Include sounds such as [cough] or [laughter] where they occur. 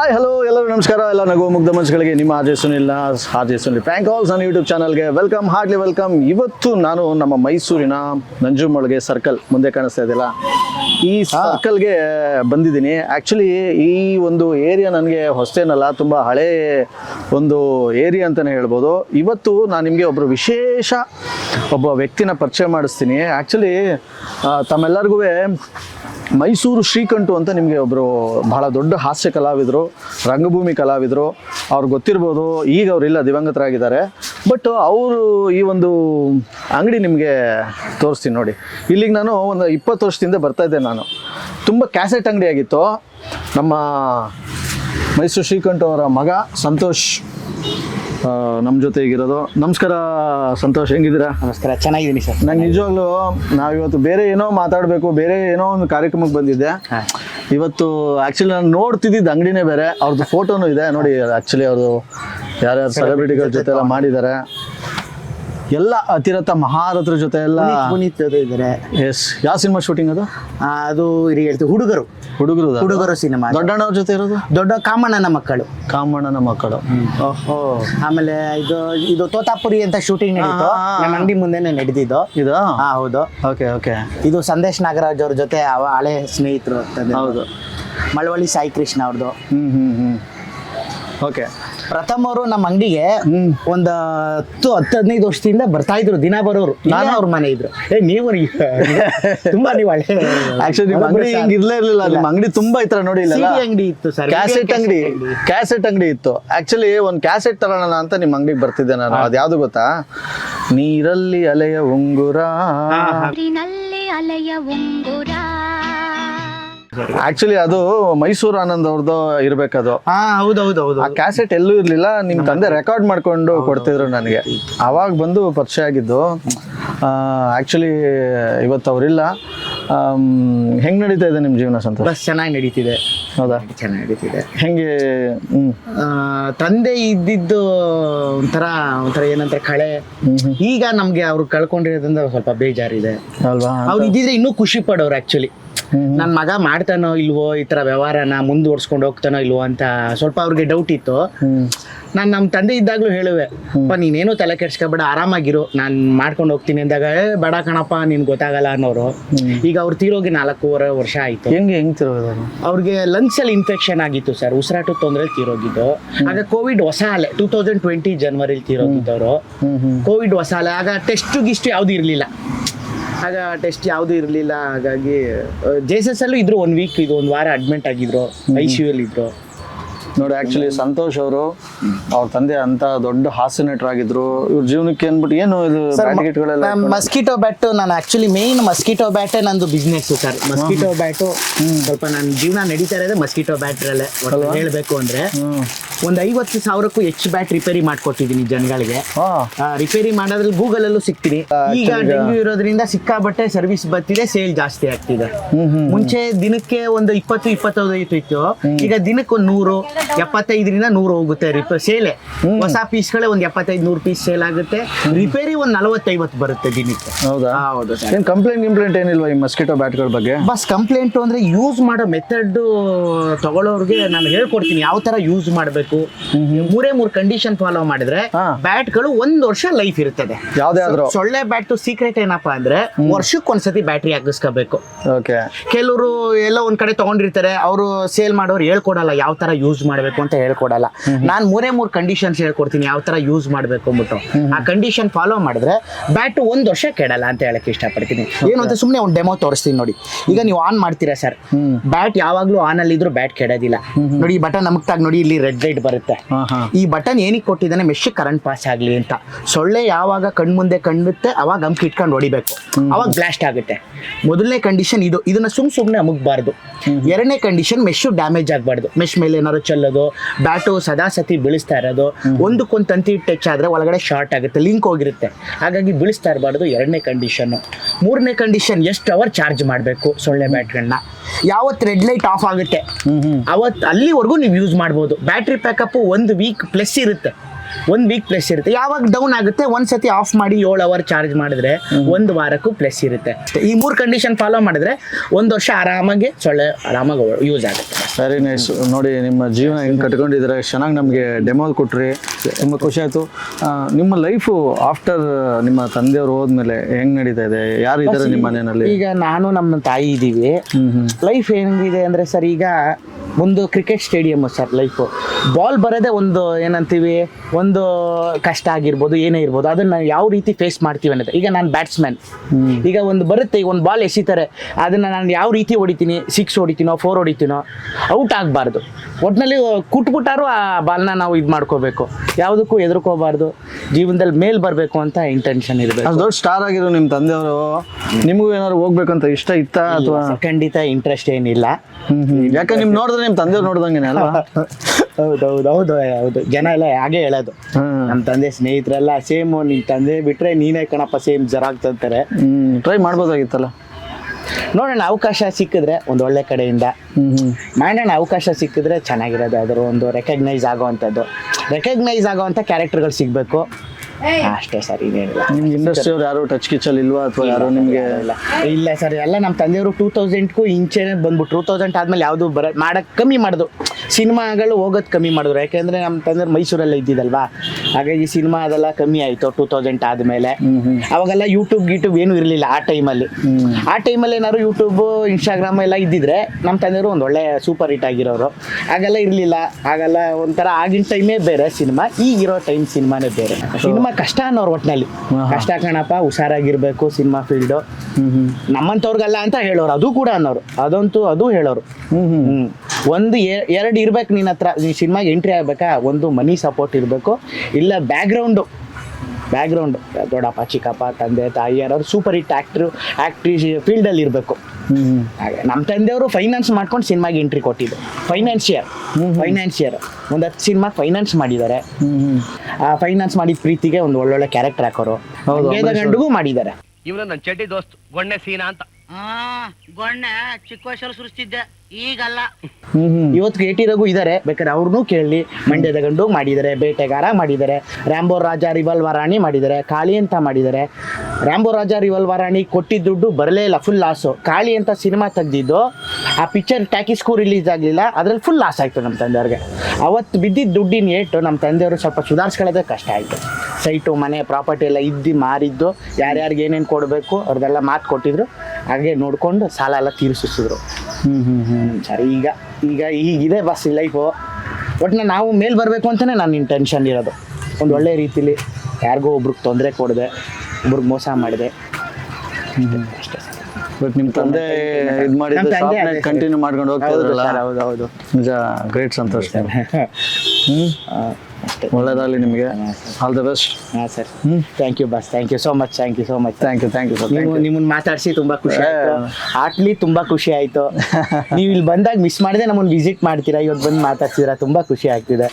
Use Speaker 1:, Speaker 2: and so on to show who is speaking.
Speaker 1: Hi hello ಎಲ್ಲರೂ ನಮಸ್ಕಾರ. ಎಲ್ಲ ನಗು ಮುಗ್ಧ ಮನಸ್ಸುಗಳಿಗೆ ನಿಮ್ಮ ಆರ್ಜೆ ಸುನಿಲ್ ಆರ್ಜೆ ಸುನಿಲ್ ಫ್ಯಾಂಕ್ ಆಲ್ಸ್ ನನ್ನ ಯೂಟ್ಯೂಬ್ ಚಾನಲ್ಗೆ ವೆಲ್ಕಮ್ ಹಾರ್ಡ್ಲಿ ವೆಲ್ಕಮ್. ಇವತ್ತು ನಾನು ನಮ್ಮ ಮೈಸೂರಿನ ನಂಜುಮೊಳಗೆ ಸರ್ಕಲ್ ಮುಂದೆ ಕಾಣಿಸ್ತಾ ಇದೆಯಲ್ಲ? ಈ ಸರ್ಕಲ್ಗೆ ಬಂದಿದ್ದೀನಿ. ಆ್ಯಕ್ಚುಲಿ ಈ ಒಂದು ಏರಿಯಾ ನನಗೆ ಹೊಸ್ತೇನಲ್ಲ ತುಂಬ ಹಳೆ ಒಂದು ಏರಿಯಾ ಅಂತಲೇ ಹೇಳ್ಬೋದು. ಇವತ್ತು ನಾನು ನಿಮಗೆ ಒಬ್ಬರು ವಿಶೇಷ ಒಬ್ಬ ವ್ಯಕ್ತಿನ ಪರಿಚಯ ಮಾಡಿಸ್ತೀನಿ. ಆ್ಯಕ್ಚುಲಿ ತಮ್ಮೆಲ್ಲರಿಗೂ ಮೈಸೂರು ಶ್ರೀಕಂಠು ಅಂತ ನಿಮಗೆ ಒಬ್ಬರು ಬಹಳ ದೊಡ್ಡ ಹಾಸ್ಯ ಕಲಾವಿದರು, ರಂಗಭೂಮಿ ಕಲಾವಿದರು. ಅವ್ರು ಗೊತ್ತಿರ್ಬೋದು, ಈಗ ಅವರಿಲ್ಲ ದಿವಂಗತರಾಗಿದ್ದಾರೆ. ಬಟ್ ಅವರು ಈ ಒಂದು ಅಂಗಡಿ ನಿಮಗೆ ತೋರಿಸ್ತೀನಿ ನೋಡಿ. ಇಲ್ಲಿಗೆ ನಾನು ಒಂದು ಇಪ್ಪತ್ತು ವರ್ಷದಿಂದ ಬರ್ತಾ ಇದ್ದೆ ನಾನು. ತುಂಬ ಕ್ಯಾಸೆಟ್ ಅಂಗಡಿ ಆಗಿತ್ತು. ನಮ್ಮ ಮೈಸೂರು ಶ್ರೀಕಂಠು ಅವರ ಮಗ ಸಂತೋಷ್ ನಮ್ಮ ಜೊತೆ ಈಗಿರೋದು ನಮಸ್ಕಾರ ಸಂತೋಷ್ ಹೆಂಗಿದ್ದೀರಾ?
Speaker 2: ನಮಸ್ಕಾರ ಚೆನ್ನಾಗಿದ್ದೀನಿ ಸರ್.
Speaker 1: ನಂಗೆ ನಿಜವಾಗ್ಲೂ ನಾವಿವತ್ತು ಬೇರೆ ಏನೋ ಮಾತಾಡಬೇಕು ಬೇರೆ ಏನೋ ಒಂದು ಕಾರ್ಯಕ್ರಮಕ್ಕೆ ಬಂದಿದ್ದೆ. ಇವತ್ತು ಆ್ಯಕ್ಚುಲಿ ನಾನು ನೋಡ್ತಿದ್ದಿದ್ದು ಅಂಗಡಿನೇ ಬೇರೆ ಅವ್ರದ್ದು ಫೋಟೋನು ಇದೆ ನೋಡಿ ಆ್ಯಕ್ಚುಲಿ ಅವ್ರದ್ದು ಯಾರ್ಯಾರು ಸೆಲೆಬ್ರಿಟಿಗಳ ಜೊತೆ ಎಲ್ಲ ಮಾಡಿದ್ದಾರೆ ಎಲ್ಲ ಅತಿರಥ ಮಹಾರಥರ ಜೊತೆ ಎಲ್ಲ
Speaker 2: ಪುನೀತ್ ಜೊತೆ ಇದ್ದಾರೆ
Speaker 1: ಎಸ್ ಯಾವ ಸಿನಿಮಾ ಶೂಟಿಂಗ್ ಅದು?
Speaker 2: ಅದು ಇಲ್ಲಿ ಹೇಳ್ತೀವಿ ಹುಡುಗರು.
Speaker 1: ಹುಡುಗರು
Speaker 2: ಹುಡುಗರು ಸಿನಿಮಾ
Speaker 1: ದೊಡ್ಡಣ್ಣವ್ರ ಜೊತೆ ಇರೋದು?
Speaker 2: ದೊಡ್ಡ ಕಾಮಣ್ಣನ ಮಕ್ಕಳು.
Speaker 1: ಕಾಮಣ್ಣನ ಮಕ್ಕಳು. ಓಹೋ.
Speaker 2: ಆಮೇಲೆ ಇದು ಇದು ತೋತಾಪುರಿ ಅಂತ ಶೂಟಿಂಗ್ ನಡೀತು. ನಮ್ಮ ಅಂಗಡಿ ಮುಂದೆನೆ ನಡೆದಿದ್ದು.
Speaker 1: ಇದು?
Speaker 2: ಹಾ ಹೌದು.
Speaker 1: Okay okay.
Speaker 2: ಇದು ಸಂದೇಶ್ ನಾಗರಾಜ್ ಅವ್ರ ಜೊತೆ ಅವ ಹಳೆ ಸ್ನೇಹಿತರು.
Speaker 1: ಹೌದು.
Speaker 2: ಮಳವಳ್ಳಿ ಸಾಯಿ ಕೃಷ್ಣ ಅವ್ರದ್ದು
Speaker 1: ಹ್ಮ್ ಹ್ಮ್ ಹ್ಮ್. ಓಕೆ.
Speaker 2: ಪ್ರಥಮ್ ಅವರು ನಮ್ಮ ಅಂಗಡಿಗೆ. ಒಂದ್ ಹತ್ತು ಹತ್ತು ಹದಿನೈದು ವರ್ಷದಿಂದ ಬರ್ತಾ ಇದ್ರು. ದಿನ ಬರೋರು ನಾನು ಅವ್ರ ಮನೆ ಇದ್ರು. ಏ ನೀವು ತುಂಬಾ ನೀವು ಹಳೆ
Speaker 1: ಆಕ್ಚುಲಿ ನಿಮ್ಮ ಅಂಗಡಿ ಹಿಂಗ್ ಇರ್ಲೇ ಇರ್ಲಿಲ್ಲ. ನಿಮ್ಮ ಅಂಗಡಿ ತುಂಬಾ ಇತರ ನೋಡಿ ಇಲ್ಲ
Speaker 2: ಅಂಗಡಿ ಇತ್ತು ಸರ್
Speaker 1: ಕ್ಯಾಸೆಟ್ ಅಂಗಡಿ. ಕ್ಯಾಸೆಟ್ ಅಂಗಡಿ ಇತ್ತು. ಆಕ್ಚುಲಿ ಒಂದ್ ಕ್ಯಾಸೆಟ್ ತರೋಣ ಅಂತ ನಿಮ್ಮ ಅಂಗಡಿಗೆ ಬರ್ತಿದ್ದೆ ನಾನು. ಅದ್ಯಾವ್ದು ಗೊತ್ತಾ? ನೀರಲ್ಲಿ ಅಲೆಯ ಉಂಗುರ.
Speaker 3: ನೀರಿನಲ್ಲಿ ಅಲೆಯ ಉಂಗುರ.
Speaker 1: ಆಕ್ಚುಲಿ ಅದು ಮೈಸೂರು ಆನಂದ್ ಅವ್ರದ್ದು ಇರ್ಬೇಕದು.
Speaker 2: ಹಾ ಹೌದೌದು ಹೌದು
Speaker 1: ಆ ಕ್ಯಾಸೆಟ್ ಎಲ್ಲೂ ಇರ್ಲಿಲ್ಲ ನಿಮ್ ತಂದೆ ರೆಕಾರ್ಡ್ ಮಾಡ್ಕೊಂಡು ಕೊಡ್ತಿದ್ರು ನನಗೆ. ಅವಾಗ ಬಂದು ಪರಿಚಯ ಆಗಿದ್ದು. ಆಕ್ಚುಲಿ ಇವತ್ತು ಅವರಿಲ್ಲ ಹೆಂಗ್ ನಡೀತಾ ಇದೆ ನಿಮ್ ಜೀವನ ಸಂತೋಷ?
Speaker 2: ಬಸ್ ಚೆನ್ನಾಗಿ ನಡೀತಿದೆ.
Speaker 1: ಹೌದಾ?
Speaker 2: ಚೆನ್ನಾಗಿ ನಡೀತಿದೆ.
Speaker 1: ಹೆಂಗೆ ಹ್ಮ್.
Speaker 2: ತಂದೆ ಇದ್ದಿದ್ದು ಒಂಥರ ಒಂಥರ ಏನಂತಾರೆ ಕಳೆ. ಈಗ ನಮ್ಗೆ ಅವ್ರು ಕಳ್ಕೊಂಡಿರೋದ್ರಿಂದ ಸ್ವಲ್ಪ ಬೇಜಾರಿದೆ.
Speaker 1: ಅಲ್ವಾ?
Speaker 2: ಅವ್ರು ಇದ್ದಿದ್ರೆ ಇನ್ನೂ ಖುಷಿ ಪಡೋರು ಆಕ್ಚುಲಿ. ನನ್ನ ಮಗ ಮಾಡ್ತಾನೋ ಇಲ್ವೋ ಈ ತರ ವ್ಯವಹಾರನ ಮುಂದುವರ್ಸ್ಕೊಂಡು ಹೋಗ್ತಾನೋ ಇಲ್ವೋ ಅಂತ ಸ್ವಲ್ಪ ಅವ್ರಿಗೆ ಡೌಟ್ ಇತ್ತು. ನಾನು ನಮ್ಮ ತಂದೆ ಇದ್ದಾಗ್ಲೂ ಹೇಳುವೆ ಅಪ್ಪ ನೀನೇನು ತಲೆ ಕೆಡ್ಸ್ಕೊಬೇಡ ಆರಾಮಾಗಿರು ನಾನು ಮಾಡ್ಕೊಂಡು ಹೋಗ್ತೀನಿ ಅಂದಾಗ ಏ ಬೇಡ ಕಣಪ್ಪ ನಿನ್ ಗೊತ್ತಾಗಲ್ಲ ಅನ್ನೋರು. ಈಗ ಅವ್ರು ತೀರೋಗಿ ನಾಲ್ಕೂವರೆ ವರ್ಷ ಆಯ್ತು.
Speaker 1: ಹೆಂಗೆ ಹೆಂಗ್ ತಿರುಗೋದು
Speaker 2: ಅವ್ರಿಗೆ ಲಂಗ್ಸ್ ಅಲ್ಲಿ ಇನ್ಫೆಕ್ಷನ್ ಆಗಿತ್ತು ಸರ್ ಉಸಿರಾಟದ ತೊಂದರೆ ತೀರೋಗಿದ್ದು. ಆಗ ಕೋವಿಡ್ ಹೊಸ ಅಲೆ ಟೂ ತೌಸಂಡ್ ಟ್ವೆಂಟಿ ಜನವರಿಲಿ ತೀರೋಗಿದ್ದವರು. ಕೋವಿಡ್ ಹೊಸ ಅಲೆ ಆಗ ಟೆಸ್ಟ್ ಗಿಸ್ಟ್ ಯಾವ್ದು ಇರಲಿಲ್ಲ. ಆಗ ಟೆಸ್ಟ್ ಯಾವುದು ಇರಲಿಲ್ಲ. ಹಾಗಾಗಿ ಜೆ ಎಸ್ ಎಸ್ ಅಲ್ಲೂ ಇದ್ರು ಒನ್ ವೀಕ್ ಇದು ಒಂದು ವಾರ ಅಡ್ಮಿಟ್ ಆಗಿದ್ರು ಐ ಸಿ ಯು ಇದ್ರು.
Speaker 1: ನೋಡಿ ಆಕ್ಚುಲಿ ಸಂತೋಷ್ ಅವರು ಅವ್ರ ತಂದೆ ಅಂತ ದೊಡ್ಡ ಹಾಸ್ಯ ಆಗಿದ್ರು ಇವ್ರ ಜೀವನಕ್ಕೆ ಏನ್ಬಿಟ್ಟು ಏನು ಇದು ಬ್ಯಾಟ್ಗಳೆಲ್ಲ
Speaker 2: ಮಸ್ಕಿಟೋ ಬ್ಯಾಟ್ ನಾನು ಆಕ್ಚುಲಿ ಮೇನ್ ಮಸ್ಕಿಟೋ ಬ್ಯಾಟೇ ನಂದು ಬಿಸ್ನೆಸ್ ಸರ್ ಮಸ್ಕಿಟೋ ಬ್ಯಾಟು ಸ್ವಲ್ಪ ನನ್ನ ಜೀವನ ನಡೀತಾ ಇರೋದೇ ಮಸ್ಕಿಟೋ ಬ್ಯಾಟ್ರಲ್ಲೇ ಹೇಳಬೇಕು ಅಂದ್ರೆ ಒಂದು ಐವತ್ತು ಸಾವಿರಕ್ಕೂ ಹೆಚ್ಚು ಬ್ಯಾಟ್ ರಿಪೇರಿ ಮಾಡ್ಕೊಟ್ಟಿದ್ದೀನಿ ಜನಗಳಿಗೆ. ರಿಪೇರಿ ಮಾಡೋದ್ರಲ್ಲಿ ಗೂಗಲ್ ಅಲ್ಲೂ ಸಿಗ್ತೀನಿ ಈಗ ಡೆಂಗ್ಯೂ ಇರೋದ್ರಿಂದ ಸಿಕ್ಕಾಬಟ್ಟೆ ಸರ್ವಿಸ್ ಬರ್ತಿದೆ ಸೇಲ್ ಜಾಸ್ತಿ ಆಗ್ತಿದೆ. ಮುಂಚೆ ದಿನಕ್ಕೆ ಒಂದು ಇಪ್ಪತ್ತು ಇಪ್ಪತ್ತೈದು ಇತ್ತು ಈಗ ದಿನಕ್ಕೆ ಒಂದು ನೂರು ಎಪ್ಪತ್ತೈದರಿಂದ ನೂರು ಹೋಗುತ್ತೆ ರಿಪೇರ್ ಸೇಲೆ ಹೊಸ ಪೀಸ್ಗಳೇ ಒಂದು ಎಪ್ಪತ್ತೈದು ನೂರು ಪೀಸ್ ಸೇಲ್ ಆಗುತ್ತೆ. ರಿಪೇರಿ ಒಂದು ನಲವತ್ತೈವತ್ತು ಬರುತ್ತೆ ದಿನಕ್ಕೆ.
Speaker 1: ಹೌದಾ?
Speaker 2: ಹೌದು
Speaker 1: ಏನ್ ಕಂಪ್ಲೇಂಟ್ ಇಂಪ್ಲೇಂಟ್ ಏನಿಲ್ವಾ ಈ ಮಸ್ಕಿಟೋ ಬ್ಯಾಟ್ಗಳ ಬಗ್ಗೆ?
Speaker 2: ಬಸ್ ಕಂಪ್ಲೇಂಟ್ ಅಂದ್ರೆ ಯೂಸ್ ಮಾಡೋ ಮೆಥಡ್ ತಗೊಳ್ಳೋರ್ಗೆ ನಾನು ಹೇಳ್ಕೊಡ್ತೀನಿ. ಯಾವ ತರ ಯೂಸ್ ಮಾಡಬೇಕು ಮೂರೇ ಮೂರು ಕಂಡೀಷನ್ ಫಾಲೋ ಮಾಡಿದ್ರೆ ಬ್ಯಾಟ್ಗಳು ಒಂದ್ ವರ್ಷ ಲೈಫ್
Speaker 1: ಇರುತ್ತದೆ ಯಾವ್ದಾದ್ರು
Speaker 2: ಸೊಳ್ಳೆ ಬ್ಯಾಟ್ ಸೀಕ್ರೆಟ್ ಏನಪ್ಪಾ ಅಂದ್ರೆ ವರ್ಷಕ್ಕೆ ಒಂದ್ಸತಿ ಬ್ಯಾಟ್ರಿ ಹಾಕಿಸ್ಕೋಬೇಕು.
Speaker 1: ಓಕೆ.
Speaker 2: ಕೆಲವರು ಎಲ್ಲ ಒಂದ್ ಕಡೆ ತಗೊಂಡಿರ್ತಾರೆ ಅವರು ಸೇಲ್ ಮಾಡೋರು ಹೇಳ್ಕೊಡಲ್ಲ ಯಾವ ತರ ಯೂಸ್ ಮಾಡಬೇಕು ಅಂತ ಹೇಳ್ಕೊಡಲ್ಲ. ನಾನ್ ಮೂರೇ ಮೂರು ಕಂಡೀಷನ್ಸ್ ಹೇಳ್ಕೊಡ್ತೀನಿ ಯಾವ ತರ ಯೂಸ್ ಮಾಡ್ಬೇಕು ಅಂದ್ಬಿಟ್ಟು. ಆ ಕಂಡೀಷನ್ ಫಾಲೋ ಮಾಡಿದ್ರೆ ಬ್ಯಾಟ್ ಒಂದ್ ವರ್ಷ ಕೆಡಲ್ಲ ಅಂತ ಹೇಳಕ್ ಇಷ್ಟಪಡ್ತೀನಿ. ಏನು ಅಂತ ಸುಮ್ಮನೆ ಒಂದು ಡೆಮೋ ತೋರಿಸ್ತೀನಿ ನೋಡಿ. ಈಗ ನೀವು ಆನ್ ಮಾಡ್ತೀರಾ ಸರ್? ಬ್ಯಾಟ್ ಯಾವಾಗ್ಲೂ ಆನ್ ಅಲ್ಲಿ ಇದ್ರು ಬ್ಯಾಟ್ ಕೆಡೋದಿಲ್ಲ ನೋಡಿ ಈ ಬಟನ್ ನಮಗ್ತಾಗ ನೋಡಿ ಇಲ್ಲಿ ರೆಡ್ ಲೈಟ್ ಬರುತ್ತೆ. ಈ ಬಟನ್ ಏನಕ್ಕೆ ಕೊಟ್ಟಿದ್ದಾನೆ? ಮೆಶ್ ಕರೆಂಟ್ ಪಾಸ್ ಆಗಲಿ ಅಂತ. ಸೊಳ್ಳೆ ಯಾವಾಗ ಕಣ್ ಮುಂದೆ ಕಂಡುತ್ತೆ ಅವಾಗ ಅಮ್ಕ್ ಇಟ್ಕೊಂಡು ಹೊಡಿಬೇಕು. ಅವಾಗ ಬ್ಲಾಸ್ಟ್ ಆಗುತ್ತೆ. ಮೊದಲನೇ ಕಂಡೀಷನ್ ಇದು. ಇದನ್ನ ಸುಮ್ ಸುಮ್ಮನೆ ಅಮುಗಬಾರ್ದು. ಎರಡನೇ ಕಂಡೀಷನ್ ಮೆಶ್ ಡ್ಯಾಮೇಜ್ ಆಗಬಾರ್ದು. ಮೆಶ್ ಮೇಲೆ ಏನಾದ್ರು ಚೆಲ್ಲೋದು ಬ್ಯಾಟು ಸದಾ ಸತಿ ಬೀಳಿಸ್ತಾ ಇರೋದು ಒಂದಕ್ಕೊಂದು ತಂತಿ ಟಚ್ ಆದ್ರೆ ಒಳಗಡೆ ಶಾರ್ಟ್ ಆಗುತ್ತೆ ಲಿಂಕ್ ಹೋಗಿರುತ್ತೆ. ಹಾಗಾಗಿ ಬೀಳಿಸ್ತಾ ಇರಬಾರ್ದು ಎರಡನೇ ಕಂಡೀಷನ್ ಮೂರನೇ ಕಂಡೀಷನ್ ಎಷ್ಟು ಅವರ್ ಚಾರ್ಜ್ ಮಾಡಬೇಕು ಸೊಳ್ಳೆ ಬ್ಯಾಟ್ಗಳನ್ನ ಯಾವತ್ತು ರೆಡ್ ಲೈಟ್ ಆಫ್ ಆಗುತ್ತೆ. ಅವತ್ತು ಅಲ್ಲಿವರೆಗೂ ನೀವು ಯೂಸ್ ಮಾಡ್ಬೋದು. ಬ್ಯಾಟ್ರಿ ಪ್ಯಾಕಪ್ ಒಂದು ವೀಕ್ ಪ್ಲಸ್ ಇರುತ್ತೆ. ಒಂದು ವೀಕ್ ಪ್ಲಸ್ ಇರುತ್ತೆ. ಯಾವಾಗ ಡೌನ್ ಆಗುತ್ತೆ? ಒಂದ್ಸತಿ ಆಫ್ ಮಾಡಿ ಏಳು ಅವರ್ ಚಾರ್ಜ್ ಮಾಡಿದ್ರೆ ಒಂದು ವಾರಕ್ಕೂ ಪ್ಲಸ್ ಇರುತ್ತೆ. ಈ ಮೂರು ಕಂಡೀಷನ್ ಫಾಲೋ ಮಾಡಿದ್ರೆ ಒಂದು ವರ್ಷ ಆರಾಮಾಗಿ ಸೊಳ್ಳೆ ಆರಾಮಾಗಿ ಯೂಸ್ ಆಗುತ್ತೆ.
Speaker 1: ವೆರಿ ನೈಸ್ ನೋಡಿ ನಿಮ್ಮ ಜೀವನ ಹೆಂಗೆ ಕಟ್ಕೊಂಡಿದ್ರೆ ಚೆನ್ನಾಗಿ ನಮಗೆ ಡೆಮೋಲ್ ಕೊಟ್ರಿ. ತುಂಬ ಖುಷಿ ಆಯಿತು. ನಿಮ್ಮ ಲೈಫು ಆಫ್ಟರ್ ನಿಮ್ಮ ತಂದೆಯವರು ಹೋದ್ಮೇಲೆ ಹೆಂಗೆ ನಡೀತಾ ಇದೆ? ಯಾರು ಇದ್ದಾರೆ ನಿಮ್ಮ ಮನೆಯಲ್ಲಿ?
Speaker 2: ಈಗ ನಾನು ನಮ್ಮ ತಾಯಿ ಇದ್ದೀವಿ. ಲೈಫ್ ಹೆಂಗಿದೆ ಅಂದರೆ ಸರ್ ಈಗ ಒಂದು cricket stadium sir life ball ಬರೋದೇ ಒಂದು ಏನಂತೀವಿ ಒಂದು ಕಷ್ಟ ಆಗಿರ್ಬೋದು ಏನೇ ಇರ್ಬೋದು ಅದನ್ನು ಯಾವ ರೀತಿ ಫೇಸ್ ಮಾಡ್ತೀವಿ ಅನ್ನೋದು. ಈಗ ನಾನು ಬ್ಯಾಟ್ಸ್ಮನ್ ಈಗ ಒಂದು ಬರುತ್ತೆ ಈಗ ಒಂದು ಬಾಲ್ ಎಸಿತಾರೆ ಅದನ್ನು ನಾನು ಯಾವ ರೀತಿ ಹೊಡಿತೀನಿ ಸಿಕ್ಸ್ ಹೊಡಿತೀನೋ ಫೋರ್ ಹೊಡಿತೀನೋ ಔಟ್ ಆಗಬಾರ್ದು. ಒಟ್ಟಿನಲ್ಲಿ ಕುಟ್ಬಿಟ್ಟಾರು ಆ ಬಾಲ್ನ ನಾವು ಇದು ಮಾಡ್ಕೋಬೇಕು. ಯಾವುದಕ್ಕೂ ಎದುರ್ಕೋಬಾರ್ದು ಜೀವನದಲ್ಲಿ ಮೇಲ್ ಬರಬೇಕು ಅಂತ ಇಂಟೆನ್ಷನ್ ಇರಬೇಕು.
Speaker 1: ದೊಡ್ಡ ಸ್ಟಾರ್ ಆಗಿರೋ ನಿಮ್ಮ ತಂದೆಯವರು ನಿಮಗೂ ಏನಾದ್ರು ಹೋಗ್ಬೇಕಂತ ಇಷ್ಟ ಇತ್ತಾ ಅಥವಾ?
Speaker 2: ಖಂಡಿತ ಇಂಟ್ರೆಸ್ಟ್ ಏನಿಲ್ಲ.
Speaker 1: ಯಾಕಂದ್ರೆ ನಿಮ್ ನೋಡಿದ್ರೆ ನಿಮ್ಮ ತಂದೆ ನೋಡ್ದಂಗೆ ಅಲ್ವಾ?
Speaker 2: ಹೌದೌದು ಹೌದು ಹೌದು ಜನ ಎಲ್ಲ ಹಾಗೆ ಹೇಳೋದು. ನಮ್ಮ ತಂದೆ ಸ್ನೇಹಿತರೆಲ್ಲ ಸೇಮ್ ನಿನ್ ತಂದೆ ಬಿಟ್ರೆ ನೀನೇ ಕಣಪ್ಪ ಸೇಮ್ ಜರಾಗ್ತ ಅಂತಾರೆ
Speaker 1: ಹ್ಮ್ ಟ್ರೈ ಮಾಡ್ಬೋದಾಗಿತ್ತಲ್ಲ?
Speaker 2: ನೋಡೋಣ ಅವಕಾಶ ಸಿಕ್ಕಿದ್ರೆ ಒಂದು ಒಳ್ಳೆ ಕಡೆಯಿಂದ. ಮಾಡೋಣ ಅವಕಾಶ ಸಿಕ್ಕಿದ್ರೆ ಚೆನ್ನಾಗಿರೋದು ಅದರ ಒಂದು ರೆಕಗ್ನೈಸ್ ಆಗೋವಂಥದ್ದು. ರೆಕಗ್ನೈಸ್ ಆಗೋವಂಥ ಕ್ಯಾರೆಕ್ಟರ್ಗಳು ಸಿಗಬೇಕು. ಅಷ್ಟೇ ಸರ್ ಇನ್ನೇನಿಲ್ಲ
Speaker 1: ನಿಮ್ಗೆ ಇಂಡಸ್ಟ್ರಿ ಅವ್ರು ಯಾರು ಟಚ್ ಕಿಚಲ್ ಇಲ್ವಾ ಅಥವಾ ಯಾರು ನಿಮ್ಗೆ?
Speaker 2: ಇಲ್ಲ. ಇಲ್ಲ ಸರ್ ಎಲ್ಲ ನಮ್ಮ ತಂದೆಯವರು ಟೂ ತೌಸಂಡ್ಗೂ ಇಂಚೆನೆ ಬಂದ್ಬಿಟ್ಟು ಟೂ ತೌಸಂಡ್ ಆದ್ಮೇಲೆ ಯಾವುದು ಬರ ಮಾಡಕ್ಕೆ ಕಮ್ಮಿ ಮಾಡಿದ್ರು ಸಿನಿಮಾಗಳು ಹೋಗೋದ್ ಕಮ್ಮಿ ಮಾಡಿದ್ರು ಯಾಕೆಂದ್ರೆ ನಮ್ಮ ತಂದೆಯವ್ರು ಮೈಸೂರಲ್ಲೇ ಇದ್ದಿದ್ದಲ್ವಾ? ಹಾಗಾಗಿ ಸಿನಿಮಾ ಅದೆಲ್ಲ ಕಮ್ಮಿ ಆಯ್ತು ಟೂ ತೌಸಂಡ್ ಆದಮೇಲೆ. ಅವಾಗೆಲ್ಲ ಯೂಟ್ಯೂಬ್ ಗೀಟ್ಯೂಬ್ ಏನೂ ಇರಲಿಲ್ಲ ಆ ಟೈಮಲ್ಲಿ
Speaker 1: ಹ್ಮ್.
Speaker 2: ಆ ಟೈಮಲ್ಲಿ ಏನಾದ್ರು ಯೂಟ್ಯೂಬ್ ಇನ್ಸ್ಟಾಗ್ರಾಮ್ ಎಲ್ಲ ಇದ್ದಿದ್ರೆ ನಮ್ಮ ತಂದೆಯವರು ಒಂದು ಒಳ್ಳೆ ಸೂಪರ್ ಹಿಟ್ ಆಗಿರೋರು. ಆಗೆಲ್ಲ ಇರಲಿಲ್ಲ. ಆಗೆಲ್ಲ ಒಂಥರ ಆಗಿನ ಟೈಮೇ ಬೇರೆ ಸಿನಿಮಾ. ಈಗಿರೋ ಟೈಮ್ ಸಿನಿಮಾನೇ ಬೇರೆ. ಸಿನಿಮಾ ಕಷ್ಟ ಅನ್ನೋರು ಒಟ್ಟಿನಲ್ಲಿ. ಕಷ್ಟ ಕಣಪ್ಪ ಹುಷಾರಾಗಿರ್ಬೇಕು ಸಿನಿಮಾ ಫೀಲ್ಡ್. ನಮ್ಮಂತವ್ರಿಗಲ್ಲ ಅಂತ ಹೇಳೋರು ಅದು ಕೂಡ ಅನ್ನೋರು. ಅದಂತೂ ಅದು ಹೇಳೋರು. ಒಂದು ಎರಡು ಇರ್ಬೇಕು ನಿನ್ನ ಹತ್ರ. ನೀ ಸಿನಿಮಾಗೆ ಎಂಟ್ರಿ ಆಗ್ಬೇಕಾ? ಒಂದು ಮನಿ ಸಪೋರ್ಟ್ ಇರಬೇಕು. ಇಲ್ಲ ಬ್ಯಾಕ್ಗ್ರೌಂಡು ಬ್ಯಾಕ್ಗ್ರೌಂಡ್ ದೊಡ್ಡಪ್ಪ ಚಿಕ್ಕಪ್ಪ ತಂದೆ ತಾಯಿ ಯಾರು ಸೂಪರ್ ಹಿಟ್ ಆ್ಯಕ್ಟ್ರು ಆ್ಯಕ್ಟ್ರಿ ಫೀಲ್ಡಲ್ಲಿ ಇರಬೇಕು. ಹಾಗೆ. ನಮ್ಮ ತಂದೆಯವರು ಫೈನಾನ್ಸ್ ಮಾಡ್ಕೊಂಡು ಸಿನಿಮಾಗೆ ಎಂಟ್ರಿ ಕೊಟ್ಟಿದ್ದು. ಫೈನಾನ್ಸಿಯರ್ ಫೈನಾನ್ಸಿಯರ್ ಒಂದು ಹತ್ತು ಸಿನಿಮಾ ಫೈನಾನ್ಸ್ ಮಾಡಿದ್ದಾರೆ.
Speaker 1: ಹ್ಮ್ ಹ್ಮ್
Speaker 2: ಆ ಫೈನಾನ್ಸ್ ಮಾಡಿದ ಪ್ರೀತಿಗೆ ಒಂದು ಒಳ್ಳೊಳ್ಳೆ ಕ್ಯಾರೆಕ್ಟರ್ ಹಾಕೋರು. ಗಂಡುಗೂ ಮಾಡಿದ್ದಾರೆ.
Speaker 4: ಇವನು ನನ್ನ ಚಡ್ಡಿ ದೋಸ್ತ್ ಗೊಣ್ಣೆ ಸೀನಾ ಅಂತ.
Speaker 5: ಆ ಗೊಣ್ಣೆ ಚಿಕ್ಕ ವಯಸ್ಸಲ್ಲಿ ಸುರಿಸ್ತಿದ್ದೆ. ಈಗಲ್ಲ.
Speaker 2: ಇವತ್ತು ರಘು ಇದ್ದಾರೆ ಬೇಕಾದ್ರೆ ಅವ್ರನ್ನೂ ಕೇಳಲಿ ಮಂಡ್ಯದ ಗಂಡು ಮಾಡಿದ್ದಾರೆ, ಬೇಟೆಗಾರ ಮಾಡಿದ್ದಾರೆ. ರ್ಯಾಂಬೋ ರಾಜ ರಿವಲ್ ರಾಣಿ ಮಾಡಿದ್ದಾರೆ. ಕಾಳಿ ಅಂತ ಮಾಡಿದ್ದಾರೆ. ರ್ಯಾಂಬೋ ರಾಜ ರಿವಲ್ ರಾಣಿ ಕೊಟ್ಟಿದ್ದ ದುಡ್ಡು ಬರಲೇ ಇಲ್ಲ ಫುಲ್ ಲಾಸು ಕಾಳಿ ಅಂತ ಸಿನಿಮಾ ತೆಗ್ದಿದ್ದು, ಆ ಪಿಕ್ಚರ್ ಟ್ಯಾಕಿಸ್ಗೂ ರಿಲೀಸ್ ಆಗಲಿಲ್ಲ, ಅದ್ರಲ್ಲಿ ಫುಲ್ ಲಾಸ್ ಆಯಿತು ನಮ್ಮ ತಂದೆಯವ್ರಿಗೆ. ಅವತ್ತು ಬಿದ್ದಿದ್ದ ದುಡ್ಡಿನ ಏಟು ನಮ್ಮ ತಂದೆಯವರು ಸ್ವಲ್ಪ ಸುಧಾರಿಸ್ಕೊಳ್ಳೋದೇ ಕಷ್ಟ ಆಯಿತು. ಸೈಟು, ಮನೆ ಪ್ರಾಪರ್ಟಿ ಎಲ್ಲ ಇದ್ದು ಮಾರಿದ್ದು, ಯಾರ್ಯಾರಿಗೆ ಏನೇನು ಕೊಡಬೇಕು, ಅವ್ರದ್ದೆಲ್ಲ ಮಾತು ಕೊಟ್ಟಿದ್ರು. ಹಾಗೆ ನೋಡಿಕೊಂಡು ಸಾಲ ಎಲ್ಲ ತೀರಿಸಿದ್ರು
Speaker 1: ಹ್ಮ್ ಹ್ಮ್ ಹ್ಮ್
Speaker 2: ಹ್ಮ್, ಸರಿ ಈಗ ಈಗ ಈಗಿದೆ ಬಸ್ ಲೈಫು ಒಟ್ಟಿನ ನಾವು ಮೇಲ್ ಬರಬೇಕು ಅಂತಲೇ ನನ್ನ ಇಂಟೆನ್ಷನ್ ಇರೋದು. ಒಂದು ಒಳ್ಳೆ ರೀತಿಲಿ ಯಾರಿಗೋ ಒಬ್ರಿಗೆ ತೊಂದರೆ ಕೊಡದೆ ಒಬ್ರಿಗೆ ಮೋಸ ಮಾಡಿದೆ.
Speaker 1: ಬಟ್ ನಿಮ್ಮ ತಂದೆ ಇದು ಮಾಡಿದ್ರೆ ಕಂಟಿನ್ಯೂ ಮಾಡ್ಕೊಂಡು ಹೋಗ್ತಾ
Speaker 2: ಹೌದು ಹೌದು ಹೌದು.
Speaker 1: ನಿಜ ಗ್ರೇಟ್ ಸಂತೋಷ.
Speaker 2: ಆ, ಅಷ್ಟೇ
Speaker 1: ಒಳ್ಳೇದಾಗ್ಲಿ ನಿಮಗೆ. ಆಲ್ ದ ಬೆಸ್ಟ್
Speaker 2: ಹಾಂ ಸರ್.
Speaker 1: ಹ್ಮ್?
Speaker 2: Thank you bus thank you so much thank you so much
Speaker 1: thank you thank you sir
Speaker 2: ನೀವು ನಿಮ್ಮನ್ನ ಮಾತಾಡಿಸಿ ತುಂಬಾ ಖುಷಿ ಆಯ್ತು. ಆಟ್ಲಿ ತುಂಬಾ ಖುಷಿ ಆಯ್ತು. [laughs] ನೀವು ಇಲ್ಲಿ ಬಂದಾಗ ಮಿಸ್ ಮಾಡಿದೆ ನಮ್ಮನ್ನ ವಿಸಿಟ್ ಮಾಡ್ತೀರಾ? ಇವತ್ತು ಬಂದು ಮಾತಾಡ್ತೀರಾ ತುಂಬಾ ಖುಷಿ ಆಗ್ತಿದೆ.